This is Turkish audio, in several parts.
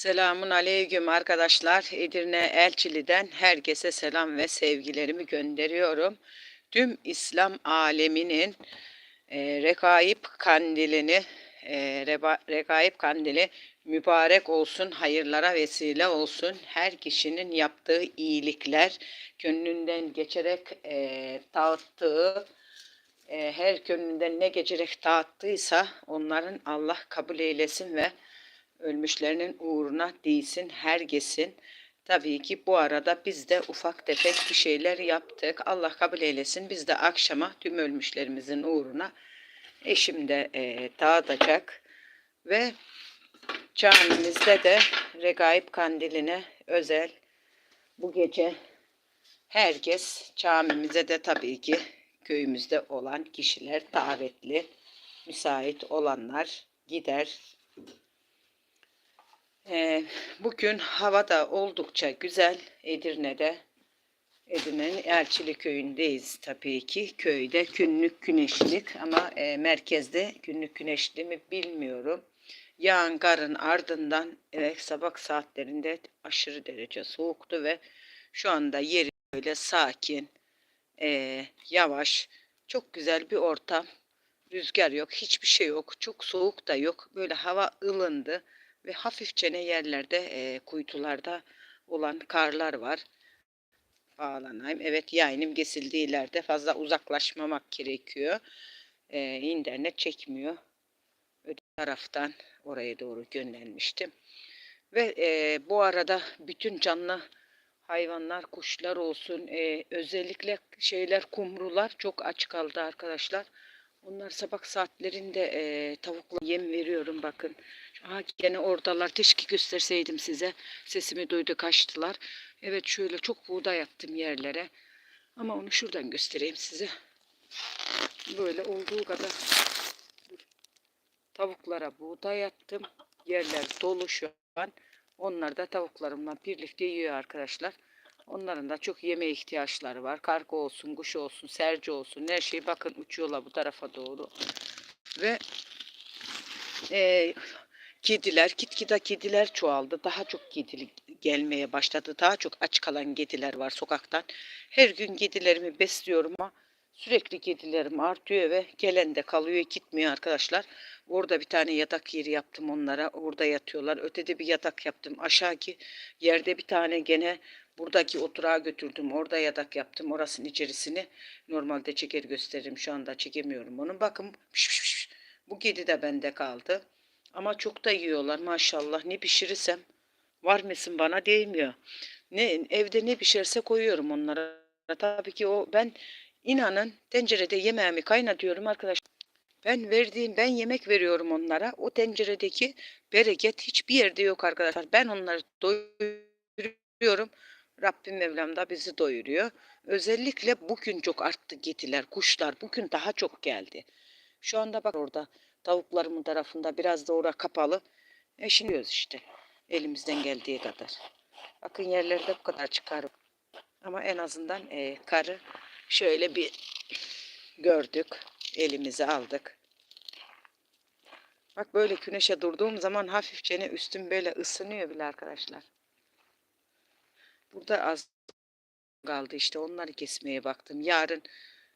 Selamun aleyküm arkadaşlar. Edirne Elçili'den herkese selam ve sevgilerimi gönderiyorum. Tüm İslam aleminin e, Rekaib kandilini, e, Reba, Rekaib kandili mübarek olsun, hayırlara vesile olsun. Her kişinin yaptığı iyilikler, gönlünden geçerek e, dağıttığı, e, her gönlünden ne geçerek dağıttıysa onların Allah kabul eylesin ve ölmüşlerinin uğruna değilsin, herkesin. Tabii ki bu arada biz de ufak tefek bir şeyler yaptık. Allah kabul eylesin. Biz de akşama tüm ölmüşlerimizin uğruna eşim de e, dağıtacak. Ve camimizde de Regaib Kandili'ne özel bu gece herkes camimize de tabii ki köyümüzde olan kişiler davetli, müsait olanlar gider ee, bugün hava da oldukça güzel Edirne'de. Edirne'nin Elçili köyündeyiz tabii ki. Köyde günlük güneşlik ama e, merkezde günlük güneşli mi bilmiyorum. Yağan karın ardından evet, sabah saatlerinde aşırı derece soğuktu ve şu anda yeri böyle sakin, e, yavaş, çok güzel bir ortam. Rüzgar yok, hiçbir şey yok. Çok soğuk da yok. Böyle hava ılındı ve hafifçene yerlerde e, kuytularda olan karlar var. Bağlanayım. Evet yayınım kesildiği ileride fazla uzaklaşmamak gerekiyor. E, internet çekmiyor. Öte taraftan oraya doğru göndermiştim. Ve e, bu arada bütün canlı hayvanlar, kuşlar olsun, e, özellikle şeyler, kumrular çok aç kaldı arkadaşlar. Onlar sabah saatlerinde e, tavukla yem veriyorum bakın. Aha gene oradalar. Teşki gösterseydim size. Sesimi duydu kaçtılar. Evet şöyle çok buğday attım yerlere. Ama onu şuradan göstereyim size. Böyle olduğu kadar tavuklara buğday attım. Yerler dolu şu an. Onlar da tavuklarımla birlikte yiyor arkadaşlar. Onların da çok yeme ihtiyaçları var. Karga olsun, kuş olsun, serci olsun her şey bakın uçuyorlar bu tarafa doğru. Ve e, kediler, gitgide kediler çoğaldı. Daha çok kedi gelmeye başladı. Daha çok aç kalan kediler var sokaktan. Her gün kedilerimi besliyorum ama sürekli kedilerim artıyor ve gelen de kalıyor gitmiyor arkadaşlar. Orada bir tane yatak yeri yaptım onlara. Orada yatıyorlar. Ötede bir yatak yaptım. Aşağıki yerde bir tane gene buradaki oturağa götürdüm. Orada yatak yaptım. Orasının içerisini normalde çeker gösteririm. Şu anda çekemiyorum onu. Bakın piş piş piş. bu kedi de bende kaldı. Ama çok da yiyorlar maşallah. Ne pişirirsem var mısın bana değmiyor. Ne evde ne pişerse koyuyorum onlara. Tabii ki o ben inanın tencerede yemeğimi kaynatıyorum arkadaşlar. Ben verdiğim, ben yemek veriyorum onlara. O tenceredeki bereket hiçbir yerde yok arkadaşlar. Ben onları doyuruyorum. Rabbim Mevlam da bizi doyuruyor. Özellikle bugün çok arttı getiler, kuşlar. Bugün daha çok geldi. Şu anda bak orada tavuklarımın tarafında biraz da orada kapalı. Eşiniyoruz işte. Elimizden geldiği kadar. Bakın yerlerde bu kadar çıkar. Ama en azından e, karı şöyle bir gördük elimize aldık. Bak böyle güneşe durduğum zaman hafifçe üstüm böyle ısınıyor bile arkadaşlar. Burada az kaldı işte onları kesmeye baktım. Yarın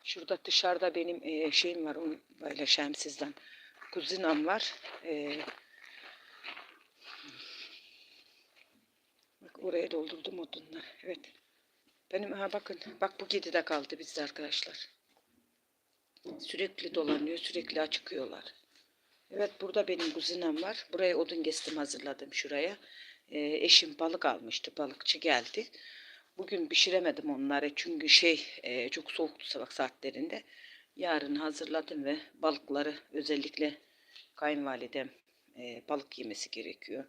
şurada dışarıda benim e, şeyim var onu paylaşayım sizden. Kuzinam var. E, bak oraya doldurdum odunları. Evet. Benim ha bakın bak bu kedi de kaldı bizde arkadaşlar. Sürekli dolanıyor, sürekli açıkıyorlar. Evet burada benim kuzinam var. Buraya odun kestim hazırladım şuraya. Ee, eşim balık almıştı. Balıkçı geldi. Bugün pişiremedim onları çünkü şey e, çok soğuktu sabah saatlerinde. Yarın hazırladım ve balıkları özellikle kayınvalidem e, balık yemesi gerekiyor.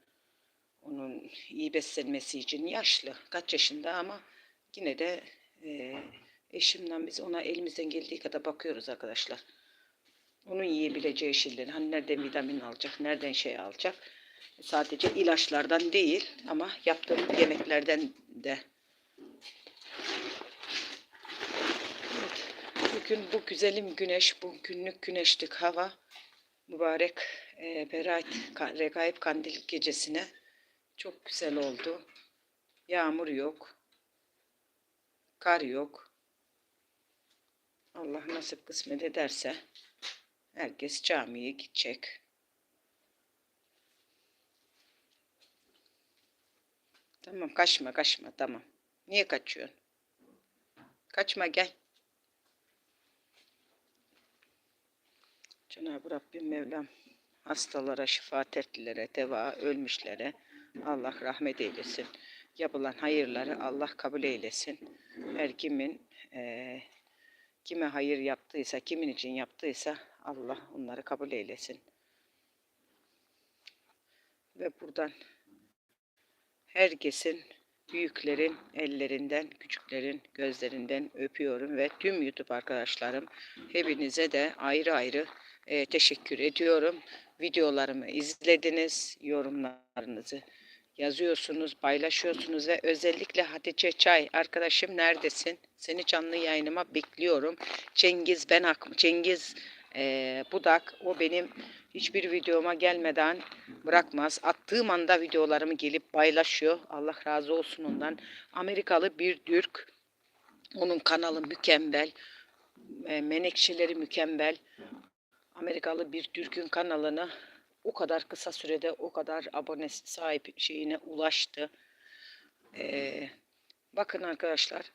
Onun iyi beslenmesi için yaşlı. Kaç yaşında ama yine de e, Eşimle biz ona elimizden geldiği kadar bakıyoruz arkadaşlar. Onun yiyebileceği şeyleri hani nereden vitamin alacak, nereden şey alacak. Sadece ilaçlardan değil ama yaptığım yemeklerden de. Evet, bugün bu güzelim güneş, bu günlük güneşlik hava mübarek e, Berat Regaib Kandil gecesine Çok güzel oldu. Yağmur yok. Kar yok. Allah nasip kısmet ederse herkes camiye gidecek. Tamam kaçma kaçma tamam. Niye kaçıyorsun? Kaçma gel. Cenab-ı Rabbim Mevlam hastalara, şifa tertlilere, deva, ölmüşlere Allah rahmet eylesin. Yapılan hayırları Allah kabul eylesin. Her kimin eee, kime hayır yaptıysa, kimin için yaptıysa Allah onları kabul eylesin. Ve buradan herkesin büyüklerin ellerinden, küçüklerin gözlerinden öpüyorum ve tüm YouTube arkadaşlarım hepinize de ayrı ayrı e, teşekkür ediyorum. Videolarımı izlediniz, yorumlarınızı yazıyorsunuz, paylaşıyorsunuz ve özellikle Hatice Çay arkadaşım neredesin? Seni canlı yayınıma bekliyorum. Cengiz ben Cengiz e, Budak o benim hiçbir videoma gelmeden bırakmaz. Attığım anda videolarımı gelip paylaşıyor. Allah razı olsun ondan. Amerikalı bir Türk. Onun kanalı mükemmel. E, menekşeleri mükemmel. Amerikalı bir Türk'ün kanalını o kadar kısa sürede o kadar abonesi sahip şeyine ulaştı. Ee, bakın arkadaşlar.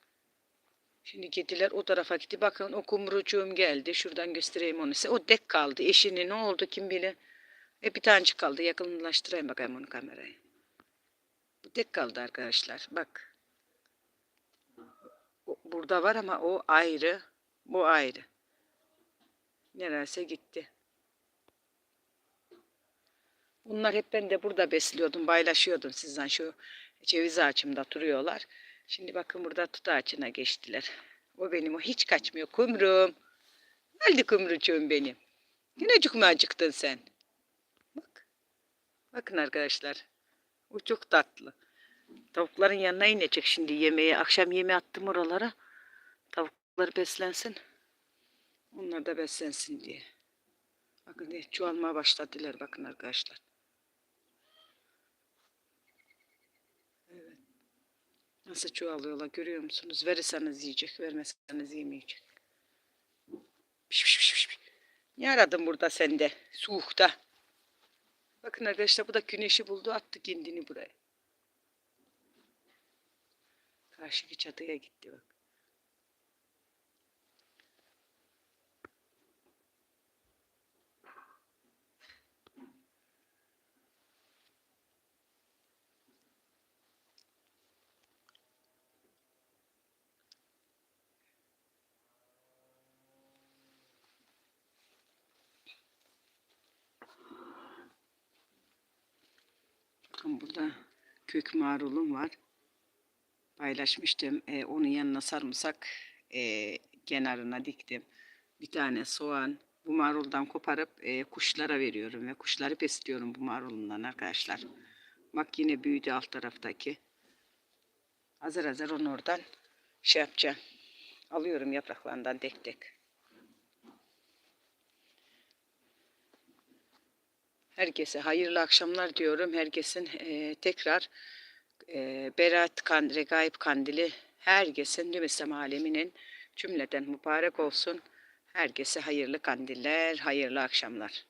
Şimdi kediler o tarafa gitti. Bakın o kumrucuğum geldi. Şuradan göstereyim onu size. O dek kaldı. Eşini ne oldu kim bilir. E bir tanecik kaldı. Yakınlaştırayım bakayım onu kamerayı. Bu dek kaldı arkadaşlar. Bak. Burada var ama o ayrı. Bu ayrı. Nerese gitti. Bunlar hep ben de burada besliyordum, paylaşıyordum sizden şu ceviz ağacımda duruyorlar. Şimdi bakın burada tut ağacına geçtiler. O benim o hiç kaçmıyor. Kumrum. Geldi kumrucuğum benim. Yine çok mu acıktın sen? Bak. Bakın arkadaşlar. O çok tatlı. Tavukların yanına inecek şimdi yemeğe. Akşam yemeği attım oralara. Tavuklar beslensin. Onlar da beslensin diye. Bakın diye çoğalmaya başladılar bakın arkadaşlar. Nasıl çoğalıyorlar görüyor musunuz? Verirseniz yiyecek, vermezseniz yemeyecek. Piş piş piş piş. Ne aradın burada sende? Soğukta. Bakın arkadaşlar bu da güneşi buldu attı kendini buraya. Karşıki çatıya gitti bak. Burada kök marulum var. Paylaşmıştım. Ee, onun yanına sarımsak e, kenarına diktim. Bir tane soğan. Bu maruldan koparıp e, kuşlara veriyorum ve kuşları besliyorum bu marulundan arkadaşlar. Bak yine büyüdü alt taraftaki. Hazır hazır onu oradan şey yapacağım. Alıyorum yapraklarından tek tek. Herkese hayırlı akşamlar diyorum. Herkesin e, tekrar e, Berat Kandili, Regaib Kandili herkesin tüm İslam aleminin cümleden mübarek olsun. Herkese hayırlı kandiller, hayırlı akşamlar.